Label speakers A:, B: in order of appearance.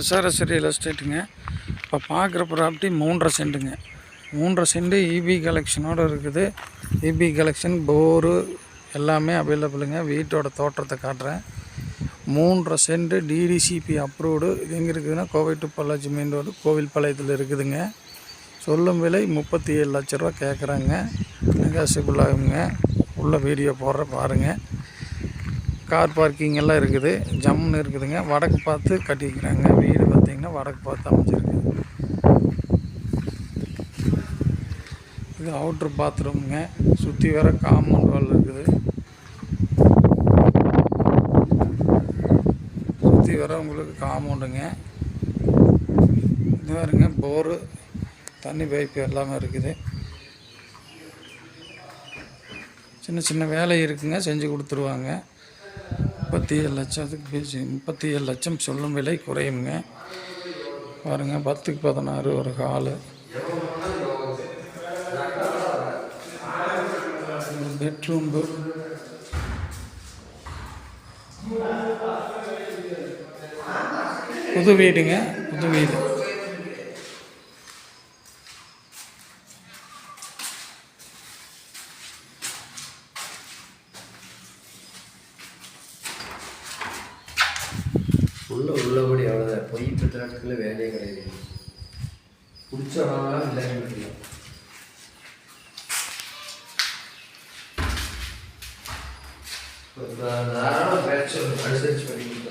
A: SRS real எஸ்டேட்டுங்க இப்போ பார்க்குற property மூன்றரை சென்ட்டுங்க மூன்றரை சென்ட்டு இபி கலெக்ஷனோடு இருக்குது. இபி கலெக்ஷன் போரு எல்லாமே அவைலபிளுங்க வீட்டோட தோற்றத்தை காட்டுறேன். மூன்றரை சென்ட்டு டிடிசிபி அப்ரூவ்டு இது எங்கே இருக்குதுன்னா Kovai to Pollachi main road கோவில் பாளையத்தில் இருக்குதுங்க. சொல்லும் விலை முப்பத்தி ஏழு லட்ச ரூபா கேட்குறாங்க நெகாசிபிள் ஆகுங்க. உள்ள வீடியோ போடுற பாருங்கள் கார் பார்க்கிங் எல்லாம் இருக்குது. ஜம்முன்னு இருக்குதுங்க. வடக்கு பார்த்து கட்டிக்கிறாங்க வீடு பார்த்திங்கன்னா வடக்கு பார்த்து அமைச்சிருக்கு இது அவுட்ரு பாத்ரூமுங்க சுற்றி வர காம்பவுண்ட் வால் இருக்குது. சுற்றி வர உங்களுக்கு காம்பவுண்டுங்க இது பாருங்க போரு தண்ணி பைப்பு எல்லாமே இருக்குது. சின்ன சின்ன வேலை இருக்குங்க. செஞ்சு கொடுத்துருவாங்க. முப்பத்தி ஏழு லட்சத்துக்கு பேசி முப்பத்தி ஏழு லட்சம் சொல்லும் விலை குறையுங்க. பாருங்கள் பத்துக்கு பதினாறு ஒரு ஹாலு பெட்ரூம்பு புது வீடுங்க புது வீடு.
B: உள்ள உள்ளபடி அவ்வளோதான் பொய் பிரச்சனைக்குள்ள வேலையே கிடையாது. பிடிச்சவங்களாம் இல்லை முடியும் தாராளமாக பேச்சு அனுசரிச்சு பண்ணிக்கிட்டு